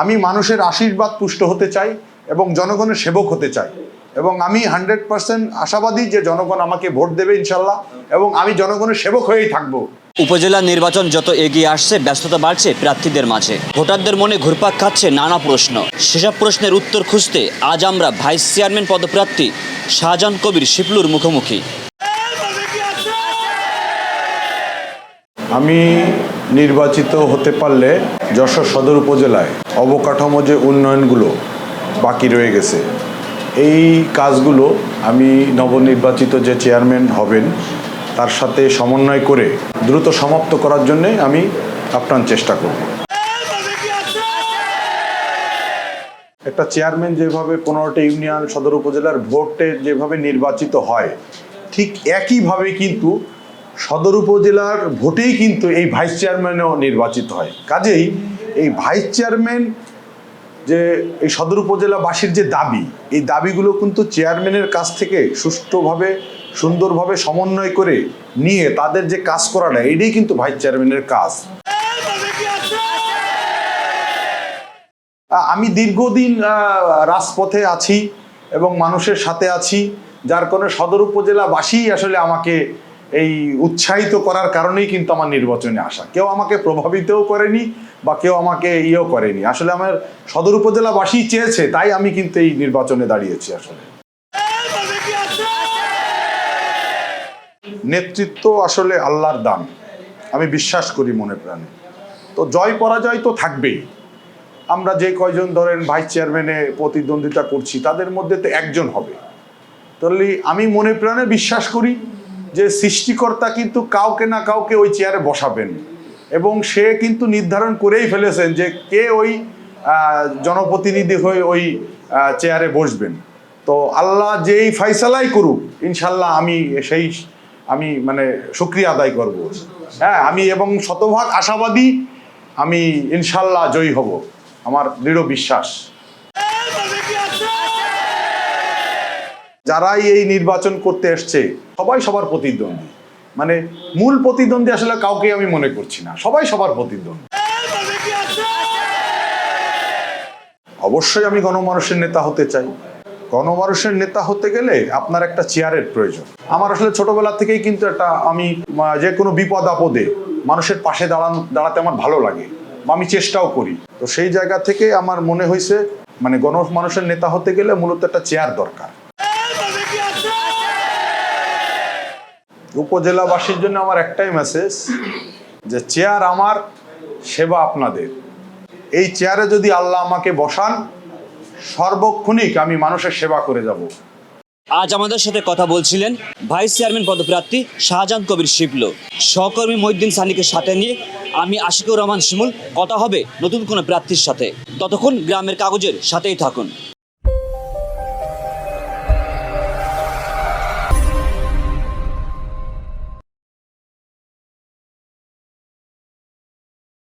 আমি মানুষের আশীর্বাদ পুষ্ট হতে চাই এবং জনগণের সেবক হতে চাই। এবং আমি হান্ড্রেড পার্সেন্ট আশাবাদী যে জনগণ আমাকে ভোট দেবে ইনশাল্লাহ এবং আমি জনগণের সেবক হয়েই থাকব। উপজেলা নির্বাচন যত এগিয়ে আসছে, ব্যস্ততা বাড়ছে প্রার্থীদের মাঝে। ভোটারদের মনে ঘুরপাক খাচ্ছে নানা প্রশ্ন। সেসব প্রশ্নের উত্তর খুঁজতে আজ আমরা ভাইস চেয়ারম্যান পদপ্রার্থী শাহজাহান কবির শিপলুর মুখোমুখি। আমি নির্বাচিত হতে পারলে যশোর সদর উপজেলায় অবকাঠামো যে উন্নয়নগুলো বাকি রয়ে গেছে, এই কাজগুলো আমি নবনির্বাচিত যে চেয়ারম্যান হবেন, তার সাথে সমন্বয় করে দ্রুত সমাপ্ত করার জন্যে আমি আপ্রাণ চেষ্টা করব। একটা চেয়ারম্যান যেভাবে পনেরোটা ইউনিয়ন সদর উপজেলার ভোটে যেভাবে নির্বাচিত হয়, ঠিক একইভাবে কিন্তু সদর উপজেলার ভোটেই কিন্তু এই ভাইস চেয়ারম্যানও নির্বাচিত হয়। কাজেই এই ভাইস চেয়ারম্যান যে এই সদর উপজেলাবাসীর যে দাবি, এই দাবিগুলো কিন্তু চেয়ারম্যানের কাছ থেকে সুষ্ঠুভাবে, সুন্দরভাবে সমন্বয় করে নিয়ে তাদের যে কাজ করাটা, এটাই কিন্তু ভাইস চেয়ারম্যানের কাজ। আমি দীর্ঘদিন রাজপথে আছি এবং মানুষের সাথে আছি, যার কারণে সদর উপজেলাবাসী আসলে আমাকে এই উৎসাহিত করার কারণেই কিন্তু আমার নির্বাচনে আসা। কেউ আমাকে প্রভাবিতও করেনি বা কেউ আমাকে ইয়েও করেনি। আসলে আমার সদর উপজেলাবাসী চেয়েছে, তাই আমি কিন্তু এই নির্বাচনে দাঁড়িয়েছি আসলে। নেতৃত্ব আসলে আল্লাহর দান। আমি বিশ্বাস করি মনে প্রাণে। তো জয় পরাজয় তো থাকবেই। আমরা যে কয়জন ধরেন ভাইস চেয়ারম্যানে প্রতিদ্বন্দ্বিতা করছি, তাদের মধ্যে তো একজন হবে। তাহলে আমি মনে প্রাণে বিশ্বাস করি যে সৃষ্টিকর্তা কিন্তু কাউকে না কাউকে ওই চেয়ারে বসাবেন। এবং সে কিন্তু নির্ধারণ করেই ফেলেছেন যে কে ওই জনপ্রতিনিধি হয়ে ওই চেয়ারে বসবেন। তো আল্লাহ যেই ফাইসালাই করুক, ইনশাল্লাহ আমি সেই, আমি মানে শুক্রিয়া আদায় করব। হ্যাঁ আমি এবং শতভাগ আশাবাদী আমি ইনশাল্লাহ জয়ী হব। আমার দৃঢ় বিশ্বাস। যারাই এই নির্বাচন করতে এসছে, সবাই সবার প্রতিদ্বন্দ্বী। মানে মূল প্রতিদ্বন্দ্বী আসলে কাউকে আমি মনে করছি না, সবাই সবার প্রতিদ্বন্দ্বী। অবশ্যই আমি গণমানুষের নেতা হতে চাই। গণমানুষের নেতা হতে গেলে আপনার একটা চেয়ারের প্রয়োজন। আমার আসলে ছোটবেলা থেকেই কিন্তু একটা আমি যে কোনো বিপদ আপদে মানুষের পাশে দাঁড়ান, দাঁড়াতে আমার ভালো লাগে বা আমি চেষ্টাও করি। তো সেই জায়গা থেকে আমার মনে হয়েছে মানে গণমানুষের নেতা হতে গেলে মূলত একটা চেয়ার দরকার। উপজেলাবাসীর জন্য আমার একটাই মেসেজ যে চেয়ার আমার, সেবা আপনাদের। এই চেয়ারে যদি আল্লাহ আমাকে বসান, সর্বক্ষণিক আমি মানুষের সেবা করে যাব। আজ আমাদের সাথে কথা বলছিলেন ভাইস চেয়ারম্যান পদপ্রার্থী শাহজাহান কবির শিপলু সহকর্মী মহিদ্দিন সানিকে সাথে নিয়ে আমি আশিকুর রহমান শিমুল। কথা হবে নতুন কোনো প্রার্থীর সাথে। ততক্ষণ গ্রামের কাগজের সাথেই থাকুন।